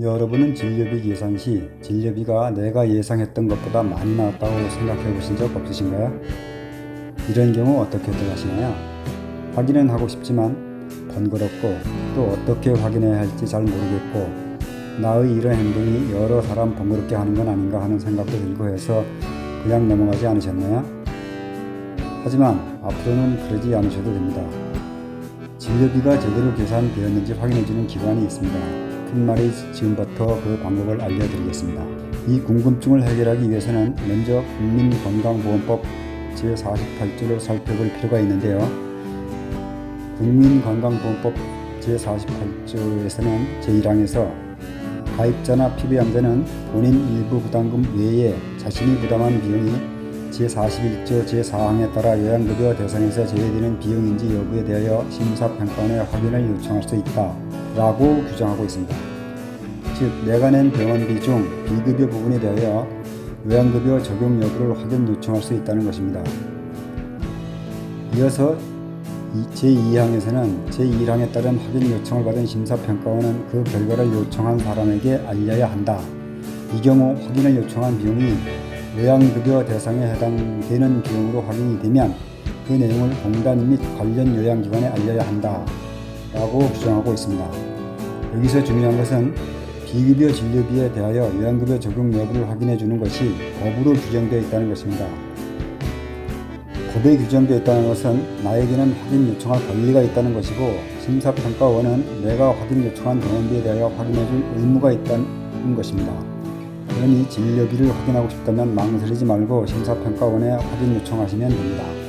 여러분은 진료비 계산 시 진료비가 내가 예상했던 것보다 많이 나왔다고 생각해 보신 적 없으신가요? 이런 경우 어떻게들 하시나요? 확인은 하고 싶지만 번거롭고 또 어떻게 확인해야 할지 잘 모르겠고 나의 이런 행동이 여러 사람 번거롭게 하는 건 아닌가 하는 생각도 들고 해서 그냥 넘어가지 않으셨나요? 하지만 앞으로는 그러지 않으셔도 됩니다. 진료비가 제대로 계산되었는지 확인해주는 기관이 있습니다. 푼말이 지금부터 그 방법을 알려드리겠습니다. 이 궁금증을 해결하기 위해서는 먼저 국민건강보험법 제48조를 살펴볼 필요가 있는데요. 국민건강보험법 제48조에서는 제1항에서 가입자나 피부양자는 본인 일부 부담금 외에 자신이 부담한 비용이 제41조 제4항에 따라 요양급여 대상에서 제외되는 비용인지 여부에 대하여 심사평가원의 확인을 요청할 수 있다 라고 규정하고 있습니다. 즉 내가 낸 병원비 중 비급여 부분에 대하여 요양급여 적용 여부를 확인 요청할 수 있다는 것입니다. 이어서 제2항에서는 제1항에 따른 확인 요청을 받은 심사평가원은 그 결과를 요청한 사람에게 알려야 한다. 이 경우 확인을 요청한 비용이 요양급여 대상에 해당되는 비용으로 확인이 되면 그 내용을 공단 및 관련 요양기관에 알려야 한다. 라고 규정하고 있습니다. 여기서 중요한 것은 비급여 진료비에 대하여 요양급여 적용 여부를 확인해 주는 것이 법으로 규정되어 있다는 것입니다. 법에 규정되어 있다는 것은 나에게는 확인 요청할 권리가 있다는 것이고 심사평가원은 내가 확인 요청한 병원비에 대하여 확인해 줄 의무가 있다는 것입니다. 그러니 진료비를 확인하고 싶다면 망설이지 말고 심사평가원에 확인 요청하시면 됩니다.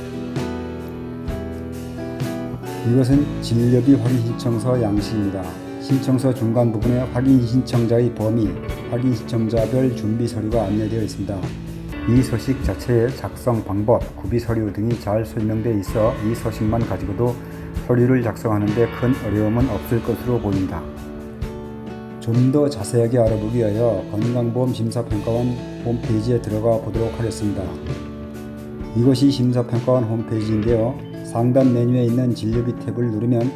이것은 진료비 확인 신청서 양식입니다. 신청서 중간 부분에 확인 신청자의 범위, 확인 신청자별 준비 서류가 안내되어 있습니다. 이 서식 자체의 작성 방법, 구비 서류 등이 잘 설명되어 있어 이 서식만 가지고도 서류를 작성하는데 큰 어려움은 없을 것으로 보입니다. 좀 더 자세하게 알아보기 위하여 건강보험 심사평가원 홈페이지에 들어가 보도록 하겠습니다. 이것이 심사평가원 홈페이지인데요. 상단 메뉴에 있는 진료비 탭을 누르면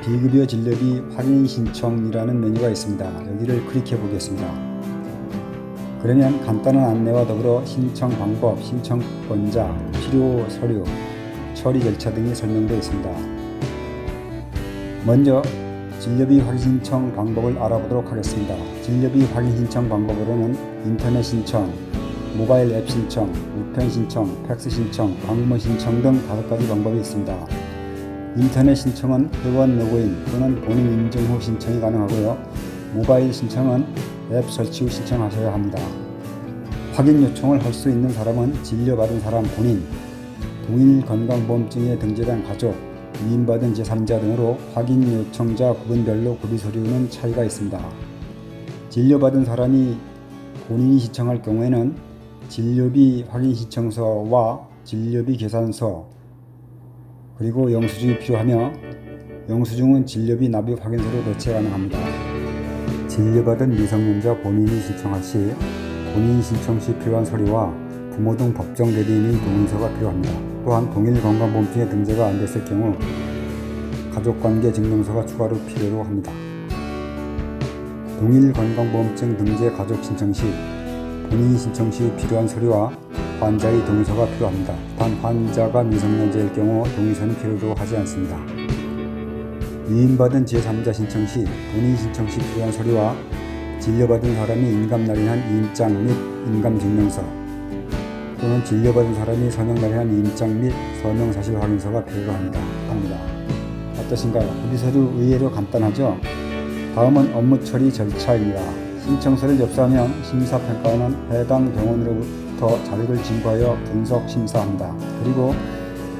비급여 진료비 확인 신청이라는 메뉴가 있습니다. 여기를 클릭해 보겠습니다. 그러면 간단한 안내와 더불어 신청 방법, 신청권자, 필요 서류, 처리 절차 등이 설명되어 있습니다. 먼저 진료비 확인 신청 방법을 알아보도록 하겠습니다. 진료비 확인 신청 방법으로는 인터넷 신청, 모바일 앱 신청, 우편 신청, 팩스 신청, 방문 신청 등 다섯 가지 방법이 있습니다. 인터넷 신청은 회원 로그인 또는 본인 인증 후 신청이 가능하고요. 모바일 신청은 앱 설치 후 신청하셔야 합니다. 확인 요청을 할 수 있는 사람은 진료받은 사람 본인, 동일 건강보험증에 등재된 가족, 위임받은 제3자 등으로 확인 요청자 구분별로 구비 서류는 차이가 있습니다. 진료받은 사람이 본인이 신청할 경우에는 진료비 확인 신청서와 진료비 계산서 그리고 영수증이 필요하며 영수증은 진료비 납입 확인서로 대체 가능합니다. 진료받은 미성년자 본인이 신청할 시 본인 신청 시 필요한 서류와 부모 등 법정 대리인의 동의서가 필요합니다. 또한 동일 건강보험증에 등재가 안 됐을 경우 가족관계 증명서가 추가로 필요로 합니다. 동일 건강보험증 등재 가족 신청 시 본인 신청 시 필요한 서류와 환자의 동의서가 필요합니다. 단 환자가 미성년자일 경우 동의서는 필요로 하지 않습니다. 위임받은 제3자 신청 시 본인 신청 시 필요한 서류와 진료받은 사람이 인감 날인한 임장 및 인감 증명서 또는 진료받은 사람이 서명 날인한 임장 및 서명 사실 확인서가 필요로 합니다. 어떠신가요? 구비서류 의외로 간단하죠? 다음은 업무 처리 절차입니다. 신청서를 접수하면 심사평가원은 해당 병원으로부터 자료를 진구하여 분석 심사합니다. 그리고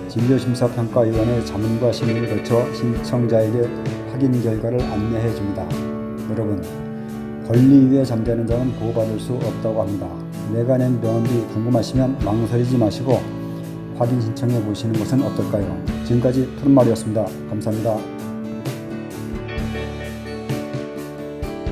진료심사평가위원회 자문과 심의를 거쳐 신청자에게 확인 결과를 안내해 줍니다. 여러분, 권리 위에 잠자는 자는 보호받을 수 없다고 합니다. 내가 낸 병원비 궁금하시면 망설이지 마시고 확인 신청해 보시는 것은 어떨까요? 지금까지 푸른말이었습니다. 감사합니다.